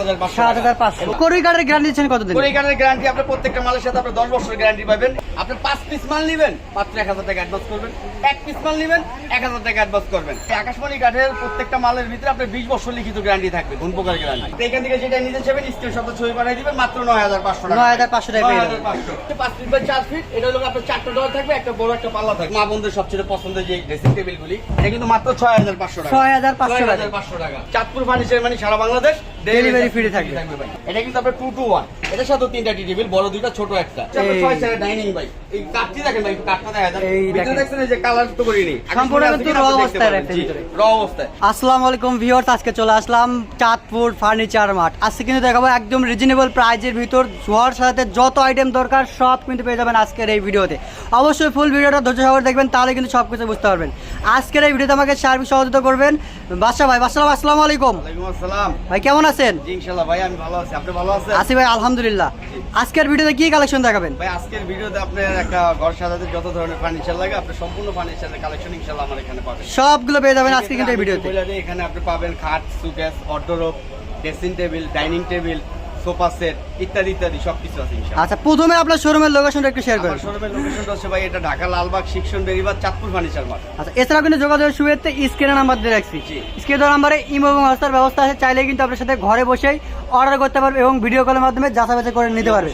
হাজার পাঁচশো হাজার পাঁচশো। গ্যারান্টি কতদিন? পরিকারের গ্যারান্টি আপনার প্রত্যেকটা মালের সাথে আপনার বছরের গ্যারান্টি পাবেন। আপনি পিস মাল নেবেন মাত্র টাকা অ্যাডভান্স করবেন। এক পিস মাল নেবেন টাকা অ্যাডভান্স করবেন। এই কাঠের প্রত্যেকটা মালের ভিতরে আপনার বিশ বছর লিখিত গ্যারান্টি থাকবে গুণ প্রকার গ্যারান্টি এখান থেকে যেটা নিতে চাইবেন স্ক্রিন শব্দ ছবি পাঠিয়ে দিবেন মাত্র নয় হাজার পাঁচশো টাকা। 9,500 টাকা পেয়ে যাবেন। 9,500 পাঁচ ফিট বাই চার ফিট এটা হলো আপনার চারটা ডোর থাকবে একটা বড় একটা পাল্লা থাকবে। মা বন্ধুদের সবচেয়ে পছন্দের যে ড্রেসিং টেবিল গুলি এটা কিন্তু মাত্র ছয় হাজার পাঁচশো টাকা। 6,500 টাকা। 6,500 টাকা। চাঁদপুর ফার্নিচার মানে সারা বাংলাদেশ Delivery free থাকবে। এটা কিন্তু আপনার টু টু ওয়ান এটার সাথে তিনটা টি টেবিল বড় দুইটা ছোট একটা। ছয় ডাইনিং ভাই। এই কাঠটি দেখেন ভাই কাঠটা দেখা যায় ভিতরে দেখছেন যে কালার তো করিনি সম্পূর্ণ কিন্তু দেখতে অবস্থায় raw অবস্থায়। আসসালামু আলাইকুম ভিউয়ার্স আজকে চলে আসলাম চাঁদপুর ফার্নিচার মার্ট আজকে কিন্তু দেখাবো একদম রিজনেবল প্রাইজের ভিতর। ঝোয়ার সাথে যত আইটেম দরকার সব কিন্তু পেয়ে যাবেন আজকের এই ভিডিওতে। অবশ্যই ফুল ভিডিওটা ধৈর্য সহকারে দেখবেন তাহলে কিন্তু সব কিছু বুঝতে পারবেন। আজকের এই ভিডিওতে আমাকে সার্বিক সহযোগিতা করবেন। বাদশা ভাই বাদশা আসসালামু আলাইকুম ভাই কেমন আছেন? ইনশাআল্লাহ ভাই আমি ভালো আছি। আপনি ভালো আছেন? ভাই আলহামদুলিল্লাহ। আজকের ভিডিওতে কি কালেকশন দেখাবেন? ভাই আজকের ভিডিওতে আপনার একটা ঘর সাজাতে যত ধরনের ফার্নিচার লাগে আপনি সম্পূর্ণ ফার্নিচারের কালেকশন ইনশাআল্লাহ আমার এখানে পাবেন। সবগুলো পেয়ে যাবেন আজকে কিন্তু এই ভিডিওতে। এখানে আপনি পাবেন খাট showcase wardrobe dressing table dining table sofa set ইত্যাদি ইত্যাদি সবকিছু আছে আচ্ছা প্রথমে আপনার শোরুমের লোকেশনটা একটু শেয়ার করুন। শোরুমের লোকেশনটা হচ্ছে ভাই এটা ঢাকা লালবাগ শিক্ষণ বেরিবাদ চাঁদপুর ফার্নিচার মার্ট আচ্ছা এছাড়া কিন্তু যোগাযোগের সুবিধাতে স্ক্রিনে নাম্বার দিয়ে রাখছি। স্ক্রিনে নাম্বারে ইমো এবং হোয়াটসঅ্যাপ ব্যবস্থা আছে চাইলে কিন্তু আপনার সাথে ঘরে বসেই অর্ডার করতে পারবে এবং ভিডিও কলের মাধ্যমে যাচা বাছা করে নিতে পারবে।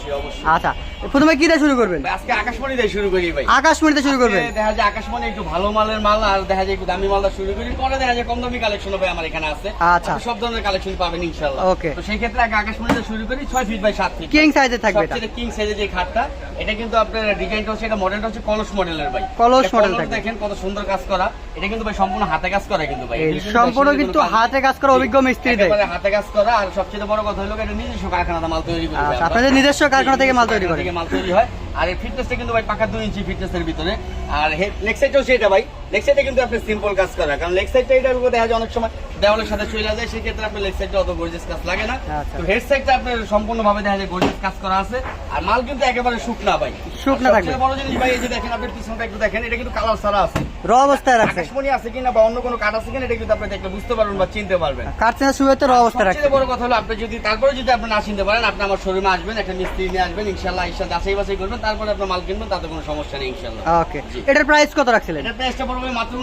আচ্ছা প্রথমে কি দিয়ে শুরু করবেন? আজকে আকাশমণি দিয়ে শুরু করি ভাই। আকাশমণিতে শুরু করবেন। দেখা যায় আকাশমণি একটু ভালো মালের মাল আর দেখা যায় একটু দামি মালটা শুরু করি। পরে দেখা যায় কম দামি কালেকশন হবে আমার এখানে আছে। আচ্ছা। সব ধরনের কালেকশন পাবেন ইনশাআল্লাহ। Okay. তো সেই ক্ষেত্রে আগে আকাশমণিতে শুরু করি ফিট বাই ফিট কিং সাইজে থাকবে এটা। সবচেয়ে কিং সাইজের যে খাটটা এটা কিন্তু আপনার ডিজাইনটা হচ্ছে এটা মডেলটা হচ্ছে কলস মডেলের ভাই। কলস থাকবে। দেখেন কত সুন্দর কাজ করা। এটা কিন্তু ভাই সম্পূর্ণ হাতে কাজ করা কিন্তু ভাই। সম্পূর্ণ কিন্তু। হাতে কাজ করা অভিজ্ঞ মিস্ত্রি দেয়। হাতে কাজ করা আর সবচেয়ে বড় কথা হলো এটা নিজস্ব কারখানাতে মাল তৈরি করে আচ্ছা, আপনাদের নিজস্ব কারখানা থেকে মাল তৈরি করে। মাল তৈরি হয়। আর এই ফিটনেসটা কিন্তু ভাই পাকা দুই ইঞ্চি ফিটনেসের ভিতরে। আর লেগ সাইডটাও সেটা ভাই। লেগ সাইডে কিন্তু আপনি সিম্পল কাজ করা। কারণ লেগ সাইডটা এটার উপর দেখা যায় অনেক সময় দেওয়ালের সাথে চলে যায় সেই ক্ষেত্রে আপনার লেগ সাইডটা অত গর্জিয়াস কাজ লাগে না। আচ্ছা। তো হেড সাইডটা আপনার সম্পূর্ণভাবে দেখা যায় গর্জিয়াস কাজ করা আছে। আর মাল কিন্তু একেবারে শুকনা ভাই। শুকনা থাকবে। বড় জিনিস ভাই এই যে দেখেন আপনি পিছনটা একটু দেখেন এটা কিন্তু কালার ছাড়া আছে। র অবস্থায় রাখছে। আকাশমণি আছে কিনা বা অন্য কোনো কাঠ আছে কিনা এটা কিন্তু আপনি দেখলে বুঝতে পারবেন বা চিনতে পারবেন। কাটছেন সুবিধাতে র অবস্থায় রাখছে। বড় কথা হলো আপনি যদি তারপরে যদি আপনি না চিনতে পারেন আপনি আমার শোরুমে আসবেন একটা মিস্ত্রি নিয়ে আসবেন ইনশাল্লাহ ঈশা যাচাই বাছাই করবেন তারপরে আপনার মাল কিনবেন তাতে কোনো সমস্যা নেই ইনশাল্লাহ ওকে। এটার প্রাইস কত রাখছিলেন? এটার প্রাইসটা পড়বে মাত্র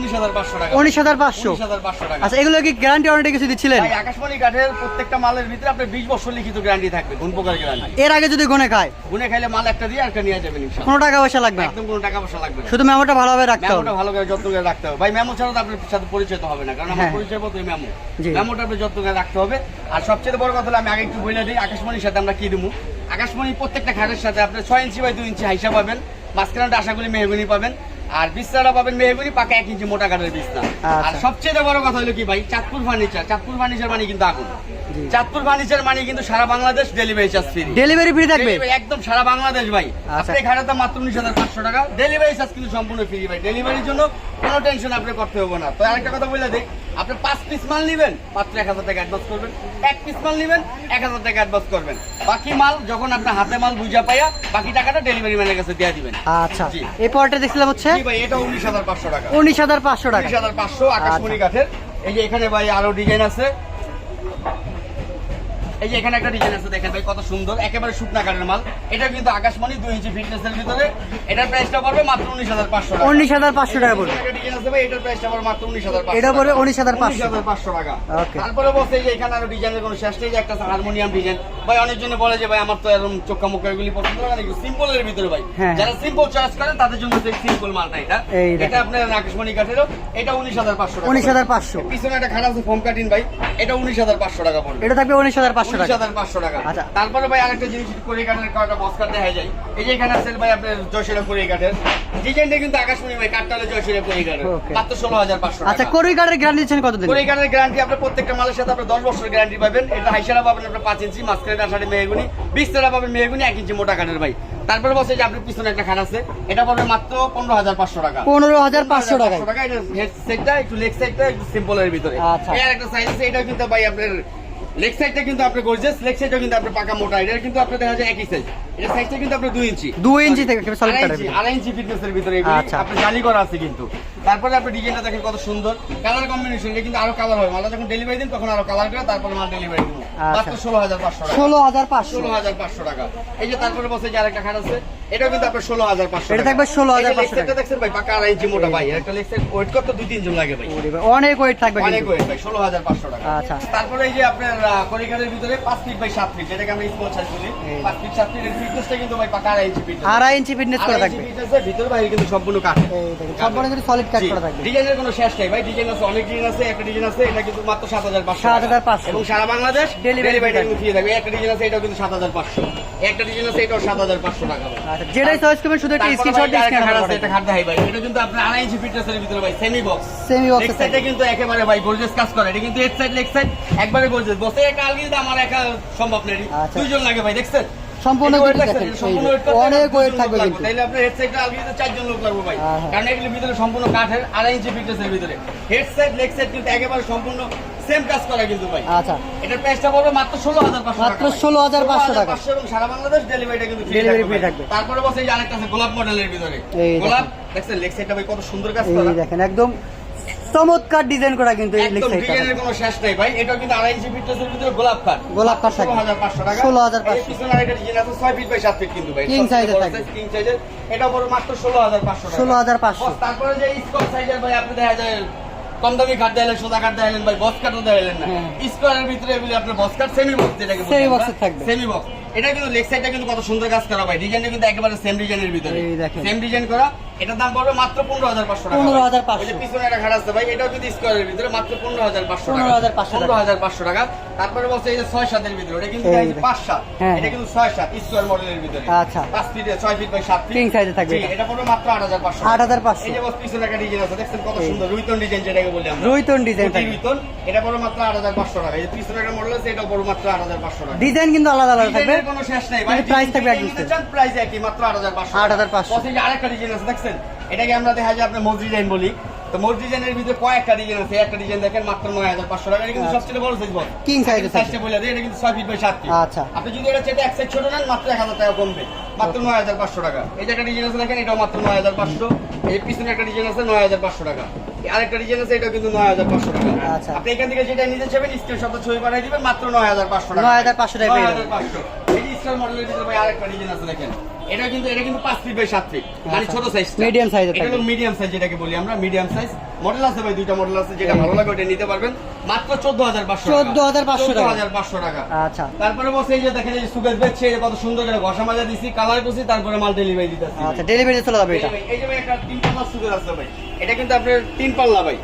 টাকা। টাকা। আচ্ছা এগুলো কি গ্যারান্টি ওয়ারেন্টি কিছু দিচ্ছিলেন? ভাই আকাশমণি কাঠের প্রত্যেকটা মালের ভিতরে আপনার বিশ বছর লিখিত গ্যারান্টি থাকবে কোন প্রকার গ্যারান্টি এর আগে যদি গুনে খায়? গুনে খাইলে মাল একটা দিয়ে একটা নিয়ে যাবেন ইনশাল্লাহ কোনো টাকা পয়সা লাগবে একদম কোনো টাকা পয়সা লাগবে শুধু মেমোটা ভালোভাবে রাখতে হবে। মেমোটা ভালো করে যত্ন করে রাখতে হবে। ভাই মেমো ছাড়া তো আপনার সাথে পরিচয় তো হবে না কারণ আমার হ্যাঁ। পরিচয় মতো মেমো। মেমোটা আপনি যত্ন করে রাখতে হবে। আর সবচেয়ে বড় কথা হলো আমি আগে একটু বলে দিই আকাশমণির সাথে আমরা কি দেবো? আকাশমণি প্রত্যেকটা খাটের সাথে আপনি ছয় ইঞ্চি বাই দুই ইঞ্চি হাইসা পাবেন। মাঝখানটা আশা করি মেহগুনি পাবেন। আর বিছনাটা পাবেন মেহগুনি পাকা এক ইঞ্চি মোটা কাঠের বিছনা। আচ্ছা। আর সবচেয়ে বড় কথা হলো কি ভাই চাঁদপুর ফার্নিচার চাঁদপুর ফার্নিচার মানে কিন্তু আগুন। চাঁদপুর ফার্নিচার মানে কিন্তু সারা Bangladesh delivery charge free delivery free থাকবে? একদম সারা বাংলাদেশ ভাই। আচ্ছা। আপনি এখানে তো মাত্র উনিশ হাজার পাঁচশো টাকা। ডেলিভারি চার্জ কিন্তু সম্পূর্ণ ফ্রি ভাই। ডেলিভারির জন্য কোনো টেনশন আপনি করতে হবে না। তো আরেকটা কথা বলে দিই আপনি পাঁচ পিস মাল নেবেন মাত্র এক হাজার টাকা অ্যাডভান্স করবেন। এক পিস মাল নেবেন এক হাজার টাকা অ্যাডভান্স করবেন। বাকি মাল যখন আপনার হাতে মাল বুঝা পাইয়া বাকি টাকাটা ডেলিভারি ম্যানের কাছে দিয়ে দিবেন। আচ্ছা। এই পরটা দেখছিলাম হচ্ছে? ভাই এটা উনিশ হাজার পাঁচশো টাকা। উনিশ হাজার পাঁচশো টাকা। উনিশ হাজার পাঁচশো আকাশমণি আচ্ছা। কাঠের। এই যে এখানে ভাই আরও ডিজাইন আছে। এই যে এখানে একটা ডিজাইন আছে দেখেন ভাই কত সুন্দর একেবারে শুকনা কাঠের মাল। এটা কিন্তু আকাশমণি দুই ইঞ্চি ফিটনেসের ভিতরে। এটার প্রাইসটা পড়বে মাত্র উনিশ হাজার পাঁচশো টাকা। উনিশ হাজার পাঁচশো টাকা পড়বে একটা ডিজাইন আছে ভাই এটার প্রাইসটা পড়বে মাত্র উনিশ হাজার এটা পড়বে 19,500 19,500 টাকা। তারপরে বলছে যে এখানে আরও ডিজাইনের কোনো শেষ নেই যে একটা হারমোনিয়াম ডিজাইন। ভাই অনেকজনে বলে যে ভাই আমার তো এরকম চোখা মুখা এগুলি পছন্দ করে না সিম্পলের ভিতরে ভাই। হ্যাঁ। যারা সিম্পল চয়েস করেন তাদের জন্য সিম্পল মালটা এটা। এটা আপনার আকাশমণি কাঠেরও এটা উনিশ হাজার পাঁচশো টাকা। উনিশ হাজার পাঁচশো। পিছনে একটা খাট আছে ফোম কাটিং ভাই এটা উনিশ হাজার পাঁচশো টাকা পড়বে। এটা থাকবে উনিশ হাজার পাঁচশো উনিশ টাকা। পাঁচশো টাকা। আচ্ছা। তারপরে ভাই আরেকটা জিনিস করে কাঠের কাটা বস্কার দেখা যায় এই যে এখানে আছে ভাই আপনার জয়সিরা করে কাঠের। ডিজাইনটা কিন্তু আকাশমণি ভাই কাঠটা হলো করে কাঠের। মাত্র ষোলো হাজার পাঁচশো আচ্ছা টাকা করুই গ্যারান্টি দিচ্ছেন কতদিন করে কাঠের গ্যারান্টি আপনার প্রত্যেকটা মালের সাথে আপনার দশ বছরের গ্যারান্টি পাবেন। এটা হাইসারা পাবেন আপনার পাঁচ ইঞ্চি মাঝখানে আষাঢ়ি মেহগুনি বিশ পাবেন মেহগুনি এক ইঞ্চি মোটা কাঠের ভাই। তারপরে বলছে যে আপনার পিছনে একটা খাট আছে এটা পাবেন মাত্র পনেরো হাজার পাঁচশো টাকা। পনেরো হাজার পাঁচশো টাকা এটা হেড সাইডটা একটু লেগ সাইডটা একটু সিম্পলের ভিতরে। আচ্ছা। একটা সাইজ আছে এটা কিন্তু ভাই আপনার লেগ সাইডটা কিন্তু আপনার গর্জিয়াস লেগ সাইডটা কিন্তু আপনার পাকা মোটা এটা কিন্তু আপনার দেখা যায় একই সাইজ এটা সাইজটা কিন্তু আপনার দুই ইঞ্চি। দুই ইঞ্চি থেকে কাঠের ইঞ্চি, ভিতরে। আড়াই ইঞ্চি ফিটনেসের ভিতরে এগুলি আচ্ছা। আপনার জালি করা আছে কিন্তু। তারপরে আপনি ডিজাইনটা দেখেন কত সুন্দর। কালার কম্বিনেশন এটা কিন্তু আরও কালার হয়। মালটা যখন ডেলিভারি দিন তখন আরও কালার করে তারপরে মাল ডেলিভারি দিব। আচ্ছা। মাত্র ষোলো হাজার পাঁচশো টাকা। ষোলো হাজার পাঁচশো। ষোলো হাজার পাঁচশো টাকা। এই যে তারপরে বসে যে আরেকটা খাট আছে এটাও কিন্তু আপনার ষোলো হাজার পাঁচশো এটা থাকবে 16,500 টাকা। দেখছেন ভাই পাকা আড়াই ইঞ্চি মোটা ভাই একটা লেগ ওয়েট করতে দুই তিন জন লাগে ভাই। অনেক ওয়েট থাকবে অনেক কিন্তু ওয়েট ভাই ষোলো হাজার পাঁচশো টাকা। আচ্ছা। তারপরে এই যে আপনার করিকারের ভিতরে পাঁচ ফিট বাই সাত ফিট যেটাকে আমরা স্মল সাইজ বলি। পাঁচ ফিট সাত ফিট ফিটনেসটা কিন্তু ভাই পাকা আড়াই ইঞ্চি ফিট আড়াই ইঞ্চি ফিটনেস করে থাকবে। ভিতরে বাইরে কিন্তু সম্পূর্ণ কাঠ সম্পূর্ণ কিন্তু সলিড কাট করা থাকবে। ডিজাইনের কোনো শেষ নেই ভাই ডিজাইন আছে অনেক ডিজাইন আছে একটা ডিজাইন আছে এটা কিন্তু মাত্র সাত হাজার পাঁচশো 7,500 এবং সারা বাংলাদেশ ডেলিভারি থাকবে। ফ্রি থাকবে একটা ডিজাইন আছে এটাও কিন্তু সাত হাজার পাঁচশো। একটা ডিজাইন আছে এটাও সাত হাজার পাঁচশো টাকা। ভাই। আচ্ছা যেটাই চয়েস করবেন শুধু একটা স্ক্রিনশট দিয়ে স্ক্যান খাট আছে, করে একটা খাট ভাই। এটা কিন্তু আপনার আড়াই ইঞ্চি ফিটনেসের ভিতরে ভাই, সেমি বক্স সেমি বক্স এটা কিন্তু একেবারে ভাই gorgeous কাজ করে। এটা কিন্তু এক সাইড লেগ সাইড একবারে gorgeous। বসে একা আলগি দাম আমার একা সম্ভব না এটি। আচ্ছা। দুইজন লাগে ভাই, দেখছেন? সম্পূর্ণ কিন্তু দেখেন, অনেক লোক থাকবে কিন্তু। তাইলে আপনার head side টা আলগি দিতে চারজন লোক লাগবে ভাই। হ্যাঁ, হ্যাঁ। কারণ এগুলোর ভিতরে সম্পূর্ণ কাঠের, আড়াই ইঞ্চি ফিটনেসের ভিতরে। Head side, leg side কিন্তু একেবারে সম্পূর্ণ same কাজ করা কিন্তু ভাই। আচ্ছা এটার প্রাইসটা পড়বে মাত্র 16,500 টাকা মাত্র ভাই। 16,500 টাকা। এবং সারা বাংলাদেশ ডেলিভারিটা কিন্তু free ভাই। থাকবে। তারপরে বসে এই আরেকটা আছে গোলাপ মডেলের ভিতরে গোলাপ দেখছেন লেগ সাইডটা ভাই কত সুন্দর কাজ করা দেখেন একদম চমৎকার ডিজাইন করা কিন্তু এই লেগ একদম সাইডটা ডিজাইনের কোনো শেষ নাই ভাই। এটাও কিন্তু ভিতরে গোলাপ গোলাপ কাঠ থাকবে। 16,500 টাকা। 16,500 এই পিছনে আরেকটা ডিজাইন আছে 6 ফিট বাই 7 ফিট কিন্তু ভাই। Size এর থাকবে। কিং সাইজের এটা বড় মাত্র 16,500 টাকা। 16,500 বস, তারপরে যে স্কোয়ার সাইজের ভাই আপনি দেখা যায় কম দামি কাঠ দেখালেন সোজা কাঠ দেখালেন ভাই বস কাঠও দেখালেন না। স্কোয়ারের ভিতরে এগুলি আপনার বস কাঠ সেমি বক্স যেটাকে box এর থাকবে। সেমি বক্স এটা কিন্তু লেগ সাইডটা কিন্তু কত সুন্দর কাজ করা ভাই। ডিজাইনটা কিন্তু একেবারে সেম ডিজাইনের ভিতরে। এই দেখেন। সেম ডিজাইন করা। এটার দাম পড়বে মাত্র 15,500 টাকা 15,500 ওই যে পিছনে একটা ঘাট আছে ভাই এটাও কিন্তু স্কোয়ারের ভিতরে মাত্র 15,500 টাকা। 15,500 টাকা। 15,500 টাকা। তারপরে বলছে এই যে 6 7 ভিতরে এটা কিন্তু এই এই যে দেখেন। 5 7 এটা। কিন্তু 6 7 স্কোয়ার মডেলের ভিতরে। আচ্ছা। 5 feet 6 feet by 7 feet King size থাকবে এটা। এটা পড়বে মাত্র 8,500 8,500 এই যে বস পিছনে একটা ডিজাইন আছে দেখছেন কত সুন্দর রুইতন ডিজাইন যেটাকে বলি আমরা। রুইতন ডিজাইন রুইতন এটা পড়বে মাত্র 8,500 টাকা। এই যে পিছনে একটা মডেল আছে এটা পড়বে মাত্র 8,500 টাকা। ডিজাইন কিন্তু আলাদা আলাদা থাকবে। কোনো শেষ নাই ভাই। থাকবে একদম চান প্রাইস একই মাত্র 8500 8,500 বসে যে আরেকটা ডিজাইন আছে দেখছেন? এটাকে আমরা দেখা যায় আপনার মোজ ডিজাইন বলি। তো মোজ ডিজাইনের ভিতরে কয়েকটা ডিজাইন আছে। একটা ডিজাইন দেখেন মাত্র 9500 টাকা। এটা কিন্তু আচ্ছা। সবচেয়ে বড় সাইজ বল এর থাকবে। সাইজটা বলে এটা কিন্তু 6 ফিট বাই 7 ফিট আচ্ছা। আপনি যদি এটা চেটে এক সাইড ছোট নেন মাত্র 1000 টাকা কমবে। মাত্র 9500 টাকা। এই যে একটা ডিজাইন আছে দেখেন এটাও মাত্র 9500 এই পিছনে একটা ডিজাইন আছে 9500 টাকা। এই আরেকটা ডিজাইন আছে এটাও কিন্তু 9500 টাকা। আচ্ছা। আপনি এখান থেকে যেটা নিতে চাইবেন স্ক্রিনশট ছবি পাঠিয়ে দিবেন মাত্র 9500 টাকা। 9,500 টাকায় পেয়ে যাবেন। 9,500 এই যে স্টার মডেলের ভিতরে ভাই আরেকটা ডিজাইন আছে দেখেন। এটা কিন্তু এটা কিন্তু 5 ফিট বাই 7 ফিট মানে আচ্ছা। ছোট সাইজ size এর এটা হলো মিডিয়াম সাইজ যেটাকে বলি আমরা মিডিয়াম সাইজ মডেল আছে ভাই দুইটা মডেল আছে যেটা ভালো লাগে ওটা নিতে পারবেন। মাত্র 14500 14,500 টাকা। 14500 টাকা। আচ্ছা। তারপরে বসে এই যে দেখেন এই যে সুগেজ বেচছে এটা কত সুন্দর করে ঘষা মাজা দিছি কালার করছি তারপরে মাল ডেলিভারি দিতেছি আচ্ছা ডেলিভারি চলে যাবে এটা। এই যে ভাই একটা তিন পাল্লা সুগেজ আছে ভাই। এটা কিন্তু আপনার তিন পাল্লা ভাই।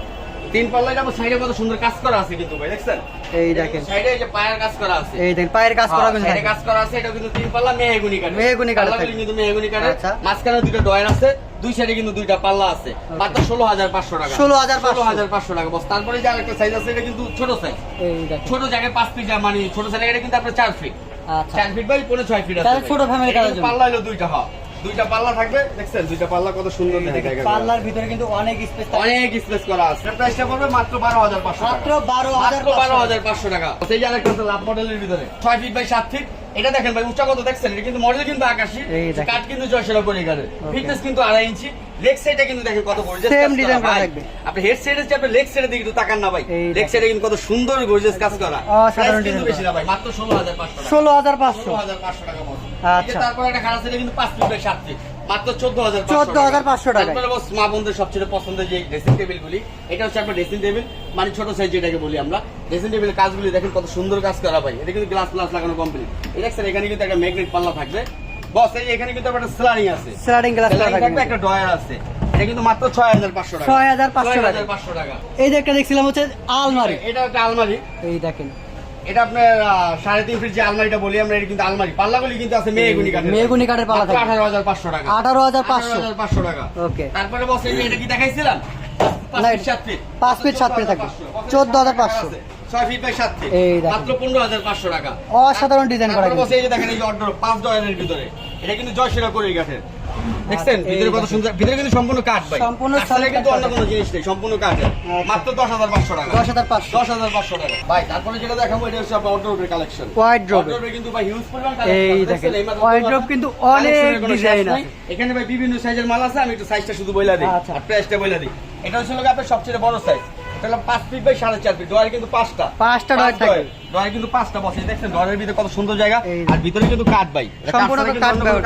তিন পাল্লা এটা সাইডে কত সুন্দর কাজ করা আছে কিন্তু ভাই দেখছেন? এই দেখেন। সাইডে এই যে পায়ের কাজ করা আছে। এই দেখেন পায়ের কাজ করা হ্যাঁ, কিন্তু সাইডে কাজ করা আছে এটা কিন্তু তিন পাল্লা মেহগুনি কাঠের। মেহগনি পাল্লাগুলি কিন্তু মেহগুনি কাঠের। আচ্ছা। মাঝখানে দুটো ডয়ার আছে দুই সাইডে কিন্তু দুইটা পাল্লা আছে। মাত্র ষোলো হাজার পাঁচশো টাকা। 16,500 ষোলো হাজার পাঁচশো টাকা বস। তারপরে যে আরেকটা সাইজ আছে এটা কিন্তু ছোট সাইজ এই দেখেন। ছোট জায়গায় পাঁচ ফিট মানে ছোট সাইজ এটা কিন্তু আপনার চার ফিট আচ্ছা। চার ফিট বাই পনেরো ছয় ফিট আছে। ছোট কারোর পাল্লা হলো দুইটা হ্যাঁ। দুইটা পাল্লা থাকবে দেখছেন? দুইটা পাল্লা কত সুন্দর এই দেখে পাল্লার ভিতরে কিন্তু অনেক স্পেস অনেক স্পেস করা আছে। প্রাইসটা পড়বে মাত্র বারো হাজার পাঁচশো মাত্র বারো হাজার মাত্র বারো হাজার পাঁচশো টাকা। সেই আরেকটা আছে লাভ মডেলের ভিতরে। ছয় ফিট বাই সাত ফিট এটা দেখেন ভাই উচ্চা কত দেখছেন? এটা কিন্তু মডেল কিন্তু আকাশি। কাঠ কিন্তু জয়সেরা ফিটনেস কিন্তু আড়াই ইঞ্চি। লেগ সাইডটা কিন্তু দেখেন কত গর্জিয়াস Same design করা থাকবে। আপনি হেড সাইডে যে আপনি লেগ সাইডের দিকে একটু তাকান না ভাই। লেগ সাইডে কিন্তু কত সুন্দর গর্জিয়াস কাজ করা। অসাধারণ কিন্তু বেশি না ভাই মাত্র ষোলো হাজার পাঁচশো টাকা। ষোলো হাজার পাঁচশো। ষোলো হাজার পাঁচশো টাকা মতো আচ্ছা। তারপর একটা খারাপ সেটা কিন্তু পাঁচ ফিট বাই সাত ফিট মাত্র চোদ্দ হাজার 14,500 টাকায়। তারপরে বস মা বোনদের সবচেয়ে পছন্দের যে ড্রেসিং টেবিল এটা হচ্ছে আপনার ড্রেসিং টেবিল মানে ছোট সাইজ যেটাকে বলি আমরা। ড্রেসিং টেবিলের কাজগুলি দেখেন কত সুন্দর কাজ করা ভাই। এটা কিন্তু গ্লাস গ্লাস লাগানো কমপ্লিট এই দেখছেন এখানে কিন্তু একটা ম্যাগনেট পাল্লা থাকবে। বস এই এখানে কিন্তু একটা স্লারিং আছে। স্লাইডিং গ্লাস থাকবে একটা ডয়ার আছে। এটা কিন্তু মাত্র ছয় হাজার পাঁচশো টাকা। 6,500 টাকা। 6,500 টাকা। এই যে একটা দেখছিলাম হচ্ছে আলমারি। এটা একটা আলমারি। এই দেখেন। এটা আপনার সাড়ে তিন ফিট যে আলমারিটা বলি আমরা এটা কিন্তু আলমারি। পাল্লাগুলি কিন্তু আছে মেহগুনি কাঠের। মেহগনি কাঠের পাল্লা। আঠারো হাজার পাঁচশো টাকা। 18,500 পাঁচশো। টাকা। ওকে। তারপরে বস এটা কি দেখাইছিলাম? পাঁচ না, ফিট, সাত ফিট। পাঁচ ফিট, সাত ফিট থাকবে। 14,500 আছে। ছয় ফিট সাত ফিট। মাত্র পনেরো হাজার পাঁচশো টাকা। অসাধারণ ডিজাইন করা এই যে দেখেন এই যে অর্ডার পাঁচ ভিতরে। এটা কিন্তু জয়সেরা করে দেখছেন আচ্ছা, ভিতরে কত সুন্দর ভিতরে কিন্তু সম্পূর্ণ কাঠ ভাই। সম্পূর্ণ কিন্তু অন্য কোনো জিনিস নেই সম্পূর্ণ কাঠের মাত্র দশ হাজার পাঁচশো টাকা। দশ হাজার পাঁচশো। দশ হাজার পাঁচশো টাকা। ভাই তারপরে যেটা দেখাবো এটা হচ্ছে আপনার কালেকশন। কিন্তু ভাই হিউজ পরিমাণ এই দেখেন, কিন্তু অনেক design নাই। এখানে ভাই বিভিন্ন সাইজের মাল আছে আমি একটু সাইজটা শুধু বইলা দিই। আচ্ছা। আর প্রাইসটা বইলা দিই। এটা হচ্ছে লোক আপনার সবচেয়ে বড় সাইজ এটা হলো পাঁচ ফিট বাই সাড়ে চার ফিট ডয়ার কিন্তু পাঁচটা। পাঁচটা ডয়ার থাকবে। ডয়ার কিন্তু পাঁচটা বসে। দেখছেন ডয়ারের ভিতরে কত সুন্দর জায়গা। আর ভিতরে কিন্তু কাঠ ভাই। সম্পূর্ণ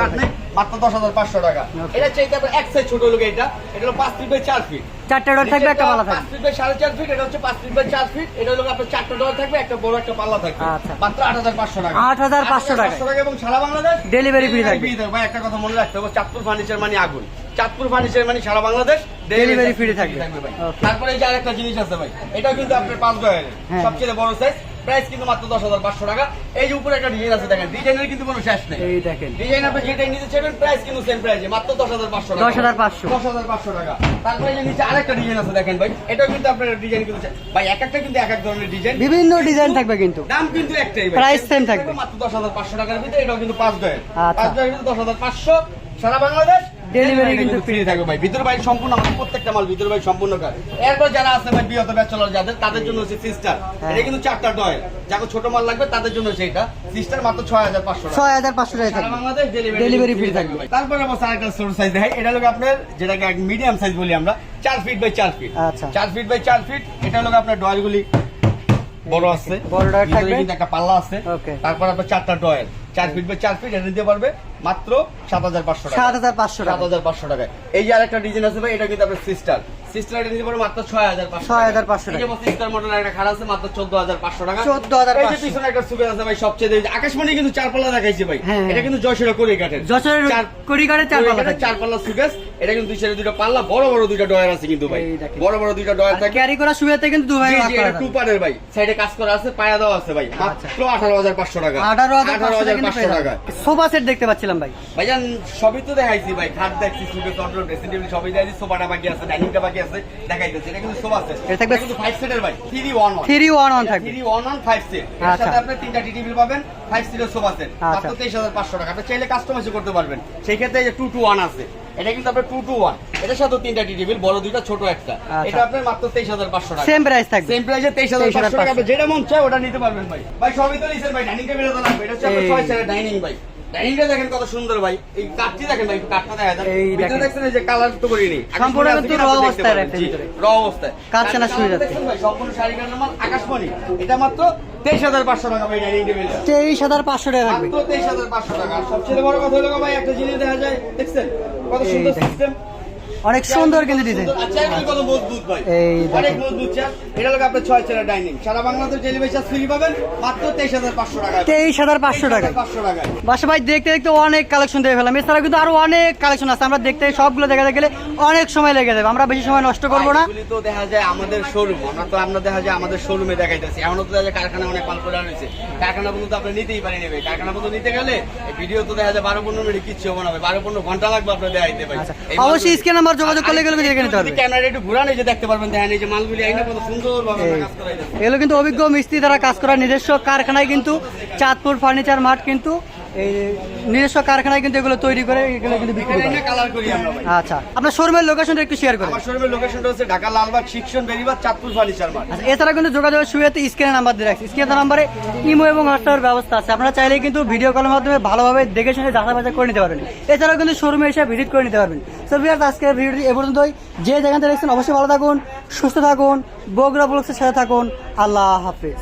কাঠ নেই। মাত্র দশ হাজার পাঁচশো টাকা। এটা চাইতে আপনার এক সাইজ ছোট লোক এটা। এটা হলো পাঁচ ফিট বাই চার ফিট চারটে ডট থাকবে একটা পালা পাঁচ থাকবে। ফিট বাই সাড়ে চার ফিট এটা হচ্ছে পাঁচ ফিট বাই চার ফিট এটা হলো আপনার চারটা ডয়ার থাকবে একটা বড় একটা পাল্লা থাকবে। আচ্ছা। মাত্র আট হাজার পাঁচশো টাকা। 8,500 টাকা। টাকা এবং সারা বাংলাদেশ Delivery free থাকবে। ভাই একটা কথা মনে রাখতে হবে চাঁদপুর ফার্নিচার মানে আগুন। চাঁদপুর ফার্নিচার মানে সারা বাংলাদেশ Delivery free থাকবে। ভাই। তারপরে এই যে আরেকটা জিনিস আছে ভাই। এটাও কিন্তু আপনার পাঁচ ডয়ারের হ্যাঁ। সবচেয়ে বড় সাইজ প্রাইস কিন্তু মাত্র দশ হাজার পাঁচশো টাকা। এই যে উপরে একটা ডিজাইন আছে দেখেন ডিজাইনের কিন্তু কোনো শেষ নেই। এই দেখেন। ডিজাইন আপনি যেটা নিতে চাইবেন প্রাইস কিন্তু সেম প্রাইসে মাত্র দশ হাজার পাঁচশো টাকা। 10,500 দশ হাজার পাঁচশো টাকা। তারপরে যে নিচে আরেকটা ডিজাইন আছে দেখেন ভাই এটাও কিন্তু আপনার ডিজাইন কিন্তু ভাই এক একটা কিন্তু এক এক ধরনের ডিজাইন বিভিন্ন ডিজাইন থাকবে কিন্তু। দাম কিন্তু একটাই। Price same থাকবে। মাত্র দশ হাজার পাঁচশো টাকার ভিতরে এটাও কিন্তু পাঁচ ডয়ের আচ্ছা। পাঁচ ডয়ের ভিতরে দশ হাজার পাঁচশো সারা বাংলাদেশ। Delivery কিন্তু ফ্রি থাকবে ভাই। ভিতর বাইরে সম্পূর্ণ আমাদের প্রত্যেকটা মাল ভিতর বাইরে সম্পূর্ণ কাজ এরপর যারা আছে ভাই বিহত ব্যাচেলর যাদের তাদের জন্য হচ্ছে সিস্টার হ্যাঁ। এটা কিন্তু চারটা ডয়ের যাকে ছোট মাল লাগবে তাদের জন্য সেটা সিস্টার মাত্র ছয় হাজার পাঁচশো ছয় হাজার পাঁচশো টাকা থাকবে। বাংলাদেশ ডেলিভারি ফ্রি থাকবে ভাই। তারপরে আবার আরেকটা ছোট সাইজ দেখাই। এটা হলো আপনার যেটাকে মিডিয়াম সাইজ বলি আমরা চার ফিট বাই চার ফিট আচ্ছা। চার ফিট বাই চার ফিট এটা হলো আপনার ডয়ারগুলি বড় আছে। বড় ভিতরে থাকবে। একটা পাল্লা আছে. তারপর আপনার চারটা ডয়ার চার ফিট বাই চার ফিট এটা নিতে পারবে। মাত্র সাত হাজার পাঁচশো টাকা। সাত হাজার পাঁচশো সাত হাজার পাঁচশো টাকা। এই যে আরেকটা ডিজাইন আছে ভাই এটা কিন্তু আপনার সিস্টার সিস্টার এটা নিতে পারবে মাত্র ছয় হাজার পাঁচশো 6,500 এই যে সিস্টার মডেল একটা খারাপ আছে মাত্র চোদ্দ হাজার পাঁচশো টাকা। 14,500 এই যে পিছনে একটা সুবিধা আছে ভাই সবচেয়ে আকাশমণি কিন্তু চার পাল্লা দেখাইছে ভাই। হ্যাঁ। এটা কিন্তু জয়সুরা করে কাঠের যশোরের চার- কড়িকারের চার পালা চার পাল্লা সুকেস এটা কিন্তু দুই সাইডে দুইটা পাল্লা বড় বড় ডয়ার আছে কিন্তু ভাই। বড় বড় ডয়ার থাকে। ক্যারি সুবিধাতে কিন্তু দু ভাই করা এটা টু পারের ভাই। সাইডে কাজ করা আছে পায়া দেওয়া আছে ভাই। আচ্ছা। মাত্র আঠারো হাজার পাঁচশো টাকা। আঠারো হাজার পাঁচশো টাকা। সোফা সেট দেখতে পাচ্ছিলাম ভাই। ভাইজান সবই তো দেখাইছি ভাই। খাট দেখছি কন্ট্রোল ড্রেসিং টেবিল সবই দেখাইছি। সোফাটা বাকি আছে ডাইনিংটা বাকি আছে। দেখাইতেছি। এটা কিন্তু সোফা সেট। এটা থাকবে- কিন্তু ফাইভ সিটের ভাই। Three one one three one one থাকবে। Three one one five seat এর আচ্ছা। সাথে আপনি তিনটা টি টেবিল পাবেন ফাইভ সিটের সোফা সেট। আচ্ছা। মাত্র তেইশ হাজার পাঁচশো টাকা। আপনি চাইলে কাস্টমাইজ করতে পারবেন। সেই ক্ষেত্রে এই যে টু টু ওয়ান আছে। এটা কিন্তু আপনার টু টু ওয়ান এটার সাথে তিনটা টি টেবিল বড় দুইটা ছোট একটা। আচ্ছা। এটা আপনার মাত্র তেইশ হাজার পাঁচশো টাকা। সেম প্রাইস থাকবে। সেম প্রাইসে তেইশ হাজার পাঁচশো টাকা। যেটা মন চায় ওটা নিতে পারবেন ভাই। ভাই সবই তো নিচ্ছেন ভাই ডাইনিং টেবিল এটা হচ্ছে আপনার ছয় ডাইনিং ভাই। ডাইনিংটা দেখেন কত সুন্দর ভাই। এই কাঠটি দেখেন ভাই কাঠটা দেখা যায় এই ভিতরে দেখছেন যে কালার তো করিনি সম্পূর্ণ কিন্তু কিনা raw আপনি দেখতে অবস্থায় রাখতে ভিতরে। raw অবস্থায়। কাজ ছাড়া শুয়ে যাচ্ছে। ভাই? সম্পূর্ণ শাড়ি কাটার মাল আকাশমণি এটা মাত্র তেইশ হাজার পাঁচশো টাকা ভাই ডাইনিং টেবিল। তেইশ হাজার পাঁচশো টাকা থাকবে মাত্র তেইশ হাজার পাঁচশো টাকা। সবচেয়ে বড় কথা হলো ভাই একটা জিনিস দেখা যায় দেখছেন? কত সুন্দর সিস্টেম অনেক সুন্দর কিন্তু ডিজাইন কত মজবুত ভাই। এই। অনেক মজবুত এটা আপনার ছয় ডাইনিং। সারা বাংলাদেশ ডেলিভারি ফ্রি পাবেন মাত্র তেইশ হাজার পাঁচশো টাকা তেইশ হাজার পাঁচশো টাকা পাঁচশো টাকায়। বাসা ভাই দেখতে দেখতে অনেক কালেকশন দেখে ফেলাম এছাড়া কিন্তু আরও অনেক কালেকশন আছে। আমরা দেখতে সবগুলো দেখাতে গেলে অনেক সময় লেগে যাবে। আমরা বেশি সময় নষ্ট করব না। এগুলি তো দেখা যায় আমাদের শোরুম আমরা তো আমরা দেখা যায় আমাদের শোরুমে দেখাইতেছি। এমন তো দেখা যায় কারখানা অনেক মাল পড়ে রয়েছে। কারখানা পর্যন্ত আপনি নিতেই পারি নেবে কারখানা পর্যন্ত নিতে গেলে এই ভিডিও তো দেখা যায় বারো পনেরো মিনিট কিচ্ছু হবে না বারো পনেরো ঘণ্টা লাগবে আপনার দেখাইতে ভাই। আচ্ছা, অবশ্যই স্ক্রিন নাম্বার যোগাযোগ করলে এগুলো দেখে নিতে পারবে। ক্যামেরা একটু ঘুরানো যে দেখতে পারবেন দেখেন এই যে মালগুলি আইনা কত সুন্দরভাবে কাজ করা এগুলো কিন্তু অভিজ্ঞ মিস্ত্রি দ্বারা কাজ করা নিজস্ব কারখানায় কিন্তু চাঁদপুর ফার্নিচার মাঠ কিন্তু এই নিজস্ব কারখানায় কিন্তু এগুলো তৈরি করে এগুলো কিন্তু বিক্রি করে। কালার করি আমরা ভাই। আচ্ছা আপনার শোরুমের লোকেশনটা একটু শেয়ার করেন। আমার শোরুমের লোকেশনটা হচ্ছে ঢাকা লালবাগ শিক্ষণ বেরিবাদ চাঁদপুর ফার্নিচার মার্ট। আচ্ছা এছাড়া কিন্তু যোগাযোগের সুবিধাতে স্ক্রিনে নাম্বার দিয়ে রাখছি। স্ক্রিনের নাম্বারে ইমো এবং হোয়াটসঅ্যাপের ব্যবস্থা আছে। আপনারা চাইলে কিন্তু ভিডিও কলের মাধ্যমে ভালোভাবে দেখে শুনে যাচাই বাছাই করে নিতে পারবেন। এছাড়াও কিন্তু শোরুমে এসে ভিজিট করে নিতে পারবেন। সো ভিউয়ার্স আজকের ভিডিওটি এ পর্যন্তই। যে যেখান থেকে দেখছেন অবশ্যই ভালো থাকুন সুস্থ থাকুন বগুড়া ব্লগসের সাথে থাকুন। আল্লাহ হাফিজ।